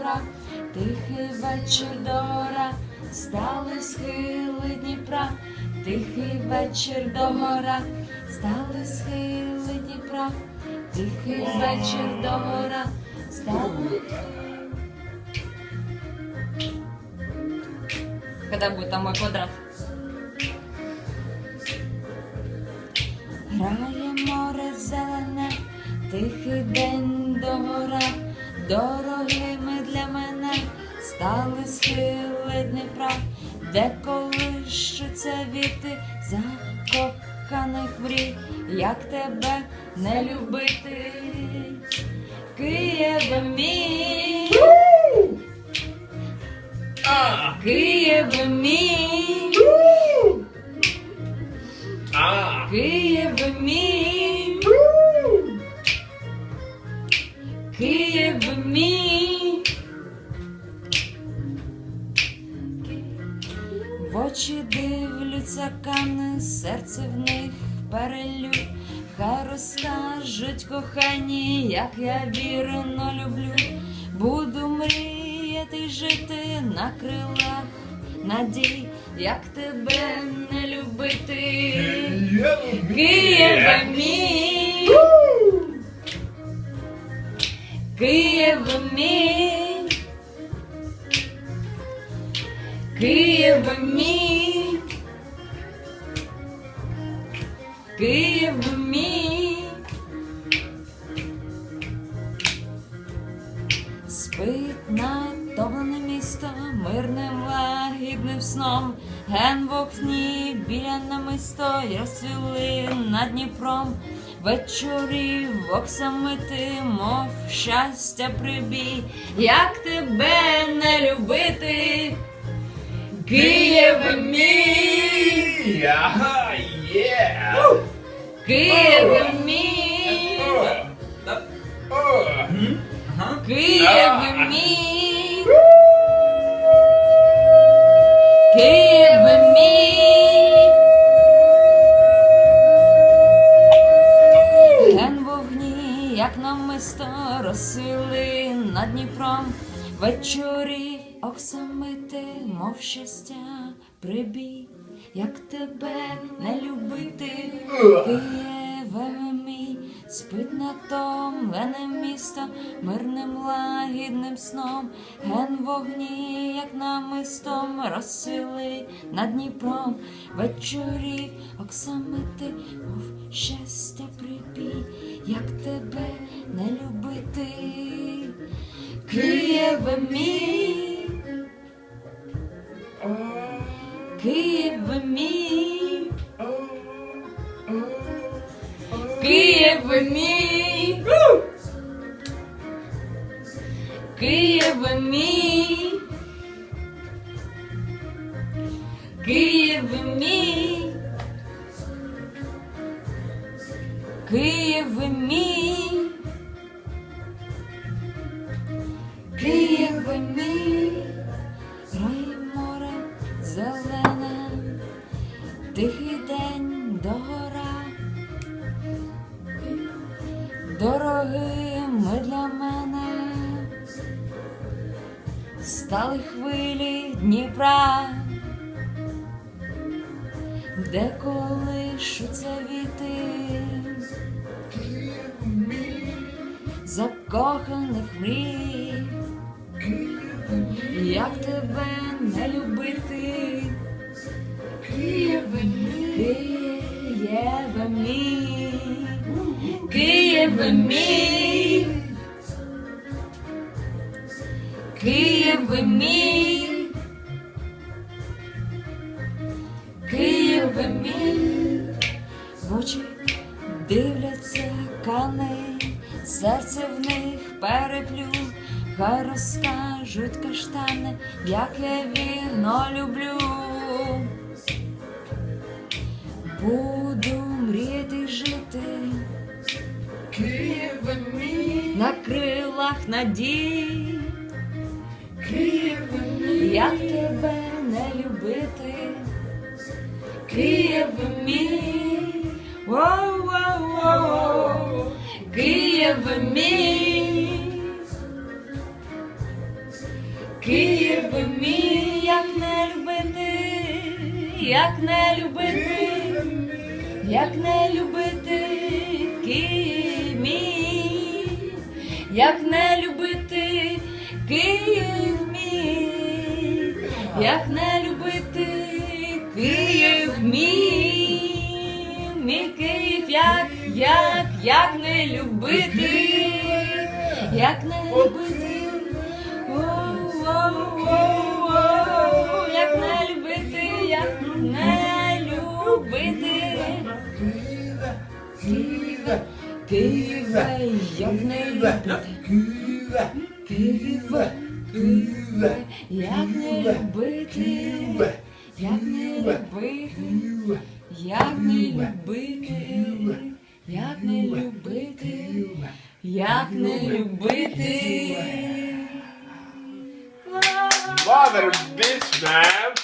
Дніпра, тихий вечір до гора, стали схили Дніпра, тихий вечір до гора, стали схили Дніпра, тихий вечір до гора, стали. Когда будет там мой квадрат? Грає море зелене, тихий день до гора, дорогими для мене стали схили Дніпра, де колишуться віти закоханих мрій, як тебе не любити, Києве мій, Києве мій. Києве мій. В очі дивляться кани, серце в них перелю. Хай розкажуть кохані, як я вірно люблю. Буду мріяти жити на крилах надій, як тебе не любити. Києве мій, Києве мій, Київ мій, Київ мій. Спить натомлене місто мирним лагідним сном, ген в окні біля намисто розцвіли над Дніпром. Вечорів оксамити, мов щастя прибій, як тебе не любити, Києве мій, Ага, є. Києве мій, Києве мій. Вечорів оксамити, мов щастя, прибій, як тебе не любити, Києве мій, спить натомлене місто, мирним лагідним сном, ген вогні, як намистом, розсили над Дніпром, вечорів оксамити, мов щастя прибій, як тебе не любити, Києве мій, Києве мій. Києве мій. Києве мій. Києве мій. Києве мій. Мій. Грає море зелене, тихий день до гора. Дорогими для мене стали хвилі Дніпра, де колишуться віти закоханих мрій, як тебе не любити, Києве мій, Києве мій. Києве мій, Києве мій, Києве мій, в очі дивляться кани, серце в них переплю, хай розкажуть каштани, як я вірно люблю. Буду мріяти жити. Києве мій, на крилах надій, Києве мій, як тебе не любити, Києве мій, воу, воу, воу, Києве мій, Київ мій, як не любити, як не любити, як не любити, Київ мій, як не любити, Київ мій, як не любити, Київ мій, мій Київ, як, як, як не любити, як не любити. Як не любити, як не любити. Києва, Києва, як не любити. Києва, Києва, як не любити. Як не любити. Як не любити. Як не любити. Як не любити. Mother bitch, man.